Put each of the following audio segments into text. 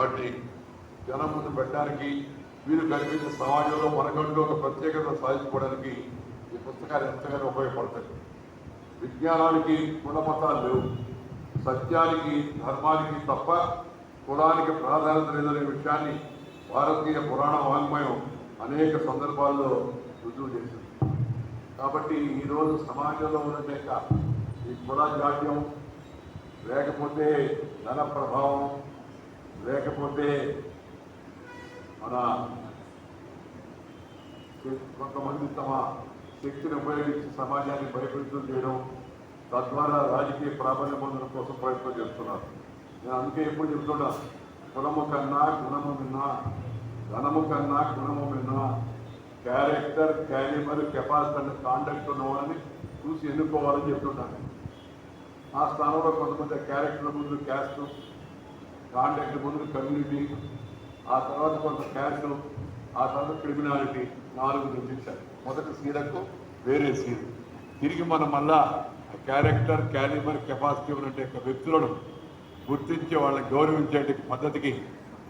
వాటిని జనం ముందు పెట్టడానికి వీరు కనిపించే సమాజంలో మనకంటూ ఒక ప్రత్యేకత సాధించుకోవడానికి ఈ పుస్తకాలు ఎంతగానో ఉపయోగపడతాయి. విజ్ఞానానికి గుణమతాలు లేవు. సత్యానికి ధర్మానికి తప్ప కులానికి ప్రాధాన్యత లేదనే విషయాన్ని భారతీయ పురాణ వాంగ్మయం అనేక సందర్భాల్లో రుజువు చేసింది. కాబట్టి ఈరోజు సమాజంలో ఉన్నదేక ఈ కుల జాడ్యం లేకపోతే ధన ప్రభావం లేకపోతే మన కొంతమంది తమ శక్తిని ఉపయోగించి సమాజాన్ని భయపెడుతూ చేయడం తద్వారా రాజకీయ ప్రాబల్య పొందడం కోసం ప్రయత్నం చేస్తున్నారు. నేను అందుకే ఎప్పుడు చెప్తున్నా కులము కన్నా గుణము విన్నా ధనము కన్నా గుణము విన్నా క్యారెక్టర్ క్యాలిబర్ కెపాసిటీ కాండక్ట్ ఉన్నవాళ్ళని చూసి ఎన్నుకోవాలని చెప్తున్నాను ఆ స్థానంలో కొంతమంది క్యారెక్టర్ ముందు క్యాస్ట్ కాంటాక్ట్ ముందు కమ్యూనిటీ ఆ తర్వాత కొంత క్యాష్ ఆ తర్వాత క్రిమినాలిటీ నాలుగు నిర్మించారు మొదటి సీరకు వేరే సీరు. తిరిగి మనం మళ్ళా క్యారెక్టర్ క్యాలిబర్ కెపాసిటీ ఉన్నట్టు యొక్క వ్యక్తులను గుర్తించి వాళ్ళని గౌరవించే పద్ధతికి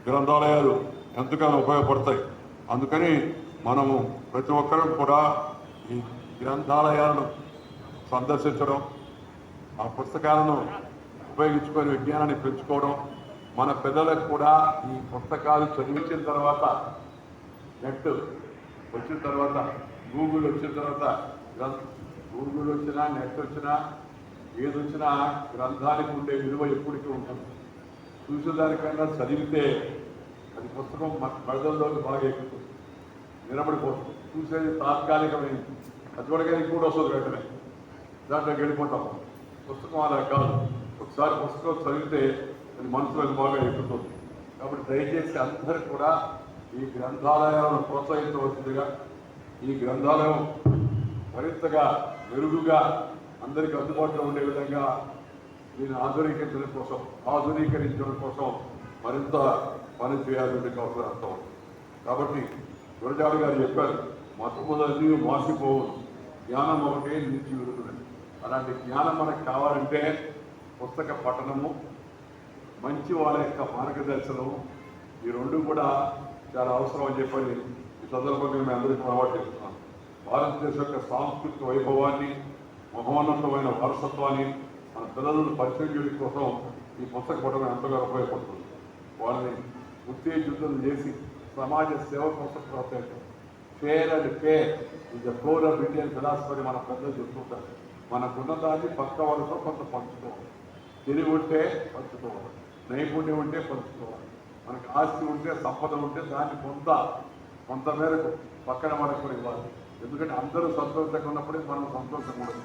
గ్రంథాలయాలు ఎంతగానో ఉపయోగపడతాయి. అందుకని మనము ప్రతి ఒక్కరూ కూడా ఈ గ్రంథాలయాలను సందర్శించడం ఆ పుస్తకాలను ఉపయోగించుకొని విజ్ఞానాన్ని పెంచుకోవడం మన పిల్లలకు కూడా ఈ పుస్తకాలు చదివించిన తర్వాత నెట్ వచ్చిన తర్వాత గూగుల్ వచ్చిన తర్వాత గ్రంథ గూగుల్ వచ్చినా నెట్ వచ్చినా ఏది వచ్చినా గ్రంథానికి ఉండే విలువ ఎప్పటికీ ఉంటుంది చూసేదానికన్నా చదివితే అది పుస్తకం మన ప్రజల్లోకి బాగా ఎక్కుతుంది. నిలబడిపోతుంది చూసేది తాత్కాలికమైంది. అది కూడా కూడా వస్తుంది వెంటనే. దాంట్లోకి వెళ్ళిపోతాం. పుస్తకం అలా కాదు. ఒకసారి పుస్తకం చదివితే అది బాగా ఎక్కుతుంది. కాబట్టి దయచేసి అందరూ కూడా ఈ గ్రంథాలయాలను ప్రోత్సహించవలసిందిగా ఈ గ్రంథాలయం మరింతగా మెరుగుగా అందరికీ అందుబాటులో ఉండే విధంగా దీన్ని ఆధునీకరించడం కోసం ఆధునీకరించడం కోసం మరింత పని చేయాలని అవసరం అర్థం కాబట్టి గురజాడు గారు చెప్పారు మొట్టమొదటి మాసిపోవు జ్ఞానం ఒకటే నిలిచి విడుతుంది అలాంటి జ్ఞానం మనకు కావాలంటే పుస్తక పఠనము మంచి వాళ్ళ యొక్క మార్గదర్శనం ఈ రెండు కూడా చాలా అవసరం అని చెప్పని ఈ సందర్భంగా మేము అందరికీ అలవాటు చేస్తున్నాం భారతదేశం యొక్క సాంస్కృతిక వైభవాన్ని మహోన్నతమైన వారసత్వాన్ని మన పిల్లలను పరిచయం చేయడం కోసం ఈ పుస్తక పఠనం ఎంతగా ఉపయోగపడుతుంది. వాళ్ళని ఉత్తేజితం చేసి సమాజ సేవ కోసం ప్రత్యేక fair and fair is the core of Indian philosophy మన పెద్దలు చెప్తుంటారు. మనకున్న దాన్ని పక్క వాళ్ళతో కొంత పంచుకోవాలి. తెలివి ఉంటే పంచుకోవాలి. నైపుణ్యం ఉంటే పంచుకోవాలి మనకు ఆస్తి ఉంటే సంపద ఉంటే దాన్ని కొంత కొంత మేరకు పక్కన మనకు కూడా ఇవ్వాలి. ఎందుకంటే అందరూ సంతోషంగా ఉన్నప్పుడే మనం సంతోషంగా ఉండదు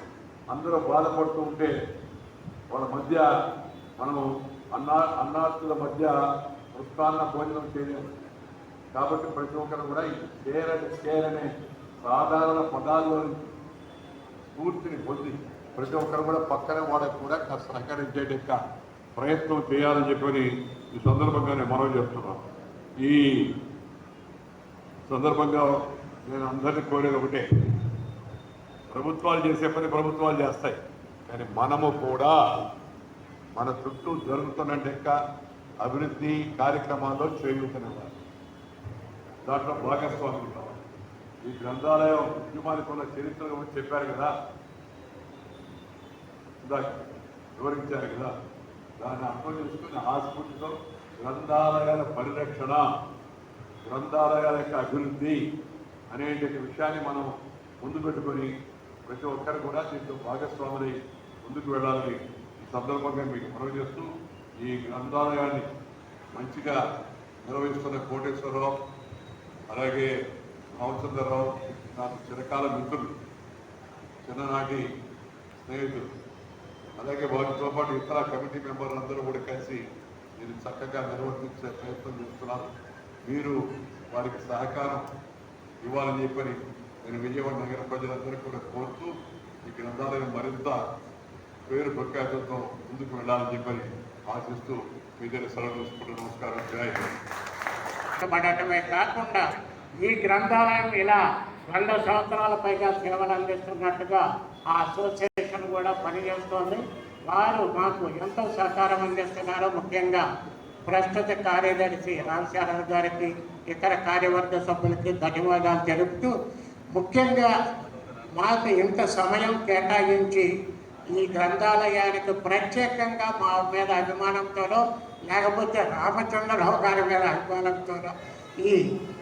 అందరూ బాధపడుతూ ఉంటే వాళ్ళ మధ్య మనం అన్నా అన్నార్థుల మధ్య వృత్తాన్న భోజనం చేయలేము. కాబట్టి ప్రతి ఒక్కరు కూడా ఈ షేర్ అండ్ షేర్ అనే సాధారణ పదాల్లో స్ఫూర్తిని పొంది ప్రతి ఒక్కరు కూడా పక్కన వాళ్ళకు కూడా సహకరించేట ప్రయత్నం చేయాలని చెప్పని ఈ సందర్భంగా నేను మనవి చేస్తున్నాను ఈ సందర్భంగా నేను అందరినీ కోరేది ఒకటే. ప్రభుత్వాలు చేసే పని ప్రభుత్వాలు చేస్తాయి. కానీ మనము కూడా మన చుట్టూ జరుగుతున్న యొక్క అభివృద్ధి కార్యక్రమాల్లో చేయూతనివ్వాలి. దాంట్లో భాగస్వామి కావాలి. ఈ గ్రంథాలయం ఉద్యమానికి ఉన్న చరిత్ర గురించి చెప్పారు కదా? వివరించారు కదా? దాన్ని అర్థం చేసుకుని హాస్పిటల్తో గ్రంథాలయాల పరిరక్షణ గ్రంథాలయాల యొక్క అభివృద్ధి అనేటువంటి విషయాన్ని మనం ముందు పెట్టుకొని ప్రతి ఒక్కరు కూడా దీంతో భాగస్వాములై ముందుకు వెళ్ళాలని ఈ సందర్భంగా మీకు మనవి చేస్తూ ఈ గ్రంథాలయాన్ని మంచిగా నిర్వహిస్తున్న కోటేశ్వరరావు అలాగే రామచంద్రరావు నాకు చిరకాల మిత్రులు చిన్ననాటి స్నేహితులు. అలాగే వారితో పాటు ఇతర కమిటీ మెంబర్లు అందరూ కూడా కలిసి మీరు చక్కగా నిర్వర్తించే ప్రయత్నం చేస్తున్నారు. మీరు వారికి సహకారం ఇవ్వాలని చెప్పని నేను విజయవాడ నగర ప్రజలందరూ కూడా కోరుతూ ఈ గ్రంథాలయం మరింత పేరు ప్రఖ్యాతులతో ముందుకు వెళ్ళాలని చెప్పని ఆశిస్తూ మీ దగ్గర సెలవు తీసుకుంటూ నమస్కారం. జై పడటమే కాకుండా ఈ గ్రంథాలయం ఇలా రెండు సంవత్సరాల పైగా సేవలు అందిస్తున్నట్టుగా ఆ అసోసియేషన్ కూడా పనిచేస్తోంది. వారు మాకు ఎంతో సహకారం అందిస్తున్నారు. ముఖ్యంగా ప్రస్తుత కార్యదర్శి రామశారద గారికి ఇతర కార్యవర్గ సభ్యులకి ధన్యవాదాలు తెలుపుతూ ముఖ్యంగా మాకు ఇంత సమయం కేటాయించి ఈ గ్రంథాలయానికి ప్రత్యేకంగా మా మీద అభిమానంతోనో లేకపోతే రామచంద్రరావు గారి మీద అభిమానంతోనో ఈ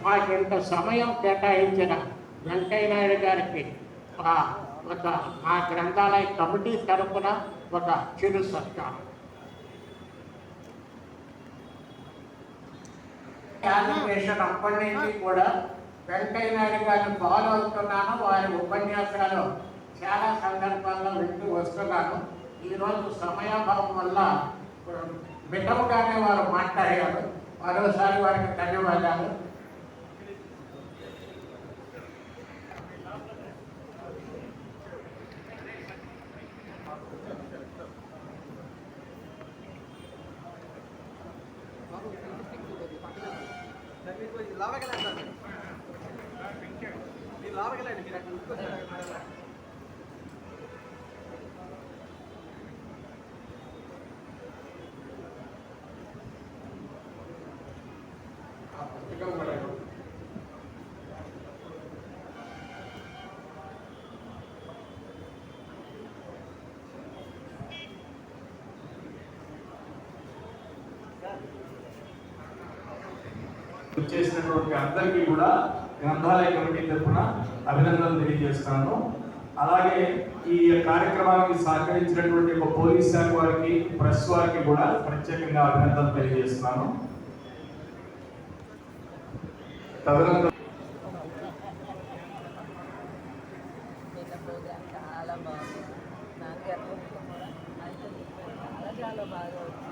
మాకు ఇంత సమయం కేటాయించిన వెంకయ్య నాయుడు గారికి ఆ ఒక మా గ్రంథాలయ కమిటీ తరపున ఒక చిరు సత్కారం. యానిమేషన్ అప్పటి నుంచి కూడా వెంకయ్య నాయుడు గారిని ఫాలో అవుతున్నాను. వారి ఉపన్యాసాలు చాలా సందర్భాల్లో వింటూ వస్తున్నాను. ఈరోజు సమయాభావం వల్ల బిడ్డముగానే వారు మాట్లాడారు. మరోసారి వారికి ధన్యవాదాలు. grabando. చేసినటువంటి అందరికీ కూడా గ్రంథాలయ కమిటీ తరఫున అభినందనలు తెలియజేస్తాను. అలాగే ఈ కార్యక్రమానికి సహకరించినటువంటి ఒక పోలీస్ శాఖ వారికి ప్రెస్ వారికి కూడా ప్రత్యేకంగా అభినందనలు తెలియజేస్తున్నాను. తదనంతరం చాలా బాగా